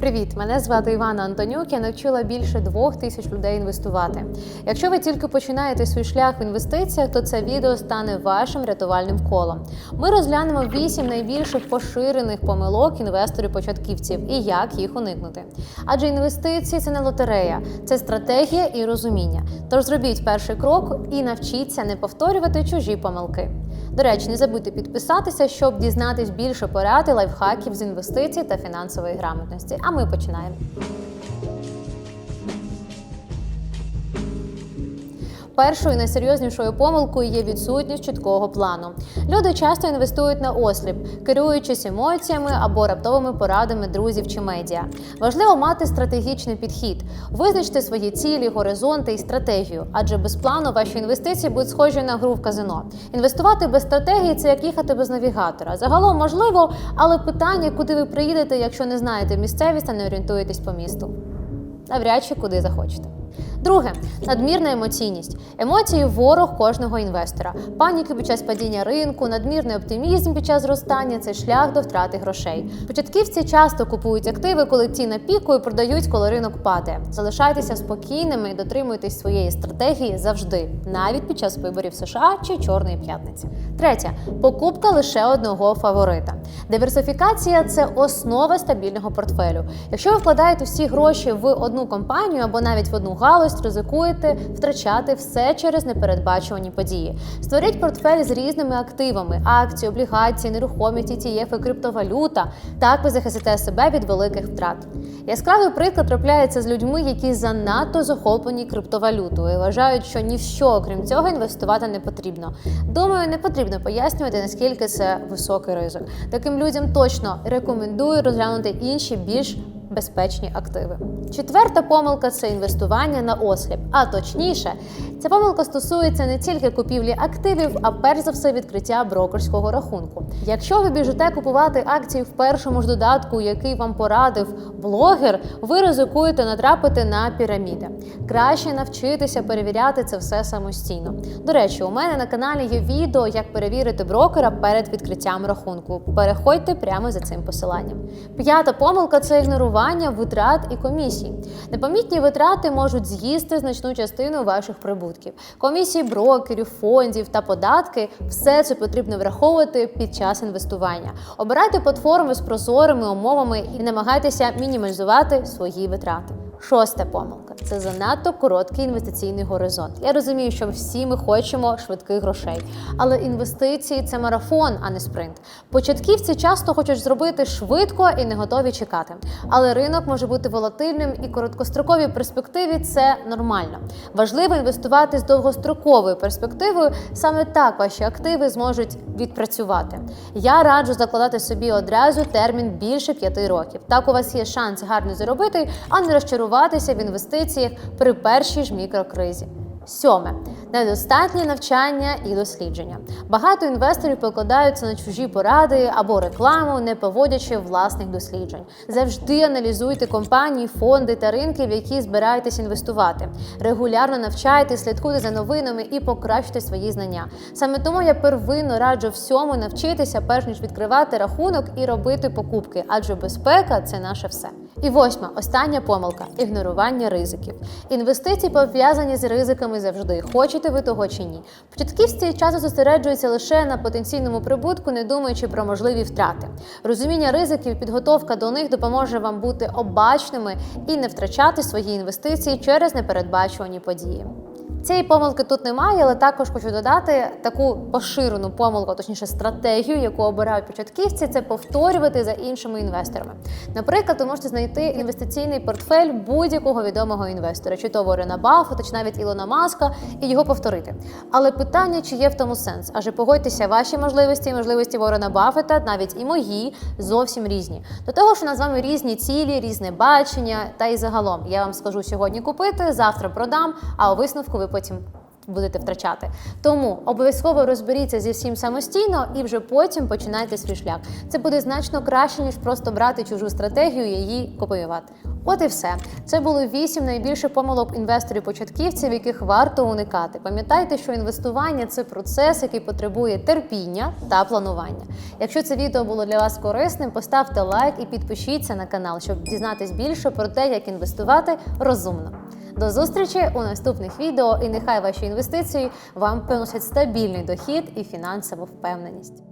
Привіт, мене звати Івана Антонюк. Я навчила більше двох тисяч людей інвестувати. Якщо ви тільки починаєте свій шлях в інвестиціях, то це відео стане вашим рятувальним колом. Ми розглянемо вісім найбільших поширених помилок інвесторів-початківців і як їх уникнути. Адже інвестиції це не лотерея, це стратегія і розуміння. Тож зробіть перший крок і навчіться не повторювати чужі помилки. До речі, не забудьте підписатися, щоб дізнатись більше порад лайфхаків з інвестицій та фінансової грамотності. А ми починаємо. Першою найсерйознішою помилкою є відсутність чіткого плану. Люди часто інвестують на осліп, керуючись емоціями або раптовими порадами друзів чи медіа. Важливо мати стратегічний підхід, визначте свої цілі, горизонти і стратегію, адже без плану ваші інвестиції будуть схожі на гру в казино. Інвестувати без стратегії це як їхати без навігатора. Загалом можливо, але питання, куди ви приїдете, якщо не знаєте місцевість та не орієнтуєтесь по місту. Навряд чи куди захочете. Друге надмірна емоційність. Емоції ворог кожного інвестора. Паніки під час падіння ринку, надмірний оптимізм під час зростання це шлях до втрати грошей. Початківці часто купують активи, коли ті на піку і продають, коли ринок падає. Залишайтеся спокійними і дотримуйтесь своєї стратегії завжди, навіть під час виборів США чи Чорної п'ятниці. Третє покупка лише одного фаворита. Диверсифікація це основа стабільного портфелю. Якщо ви вкладаєте всі гроші в одну компанію або навіть в одну галузь, ризикуєте втрачати все через непередбачувані події. Створіть портфель з різними активами: акції, облігації, нерухомість, ETF криптовалюта. Так ви захистите себе від великих втрат. Яскравий приклад трапляється з людьми, які занадто захоплені криптовалютою і вважають, що ні в що, окрім цього, інвестувати не потрібно. Думаю, не потрібно пояснювати, наскільки це високий ризик. Таким людям точно рекомендую розглянути інші більш безпечні активи. Четверта помилка це інвестування на осліп. А точніше, ця помилка стосується не тільки купівлі активів, а перш за все відкриття брокерського рахунку. Якщо ви біжите купувати акції в першому ж додатку, який вам порадив блогер, ви ризикуєте натрапити на піраміди. Краще навчитися перевіряти це все самостійно. До речі, у мене на каналі є відео, як перевірити брокера перед відкриттям рахунку. Переходьте прямо за цим посиланням. П'ята помилка це ігнорування витрат і комісій. Непомітні витрати можуть з'їсти значну частину ваших прибутків. Комісії брокерів, фондів та податки все це потрібно враховувати під час інвестування. Обирайте платформи з прозорими умовами і намагайтеся мінімізувати свої витрати. Шоста помилка це занадто короткий інвестиційний горизонт. Я розумію, що всі ми хочемо швидких грошей, але інвестиції це марафон, а не спринт. Початківці часто хочуть зробити швидко і не готові чекати. Але ринок може бути волатильним і короткостроковій перспективі це нормально. Важливо інвестувати з довгостроковою перспективою. Саме так ваші активи зможуть відпрацювати. Я раджу закладати собі одразу термін більше п'яти років. Так у вас є шанс гарно заробити, а не розчаруватися в інвестиціях при першій ж мікрокризі. Сьоме недостатнє навчання і дослідження. Багато інвесторів покладаються на чужі поради або рекламу, не поводячи власних досліджень. Завжди аналізуйте компанії, фонди та ринки, в які збираєтесь інвестувати. Регулярно навчайте, слідкуйте за новинами і покращуйте свої знання. Саме тому я первинно раджу всьому навчитися, перш ніж відкривати рахунок і робити покупки, адже безпека це наше все. І восьма, остання помилка ігнорування ризиків. Інвестиції пов'язані з ризиками завжди. Хочете ви того чи ні. Початківці часто зосереджуються лише на потенційному прибутку, не думаючи про можливі втрати. Розуміння ризиків, підготовка до них допоможе вам бути обачними і не втрачати свої інвестиції через непередбачувані події. Цієї помилки тут немає, але також хочу додати таку поширену помилку, точніше стратегію, яку обирають початківці, це повторювати за іншими інвесторами. Наприклад, ви можете знайти інвестиційний портфель будь-якого відомого інвестора, чи то Ворена Баффета, чи навіть Ілона Маска, і його повторити. Але питання, чи є в тому сенс? Адже погодьтеся, ваші можливості і можливості Ворена Баффета, навіть і мої, зовсім різні. До того ж, у нас з вами різні цілі, різне бачення, та й загалом я вам скажу сьогодні купити, завтра продам, а у висновку ви потім будете втрачати. Тому обов'язково розберіться зі всім самостійно і вже потім починайте свій шлях. Це буде значно краще, ніж просто брати чужу стратегію і її копіювати. От і все. Це було вісім найбільших помилок інвесторів-початківців, яких варто уникати. Пам'ятайте, що інвестування це процес, який потребує терпіння та планування. Якщо це відео було для вас корисним, поставте лайк і підпишіться на канал, щоб дізнатись більше про те, як інвестувати розумно. До зустрічі у наступних відео, і нехай ваші інвестиції вам приносять стабільний дохід і фінансову впевненість.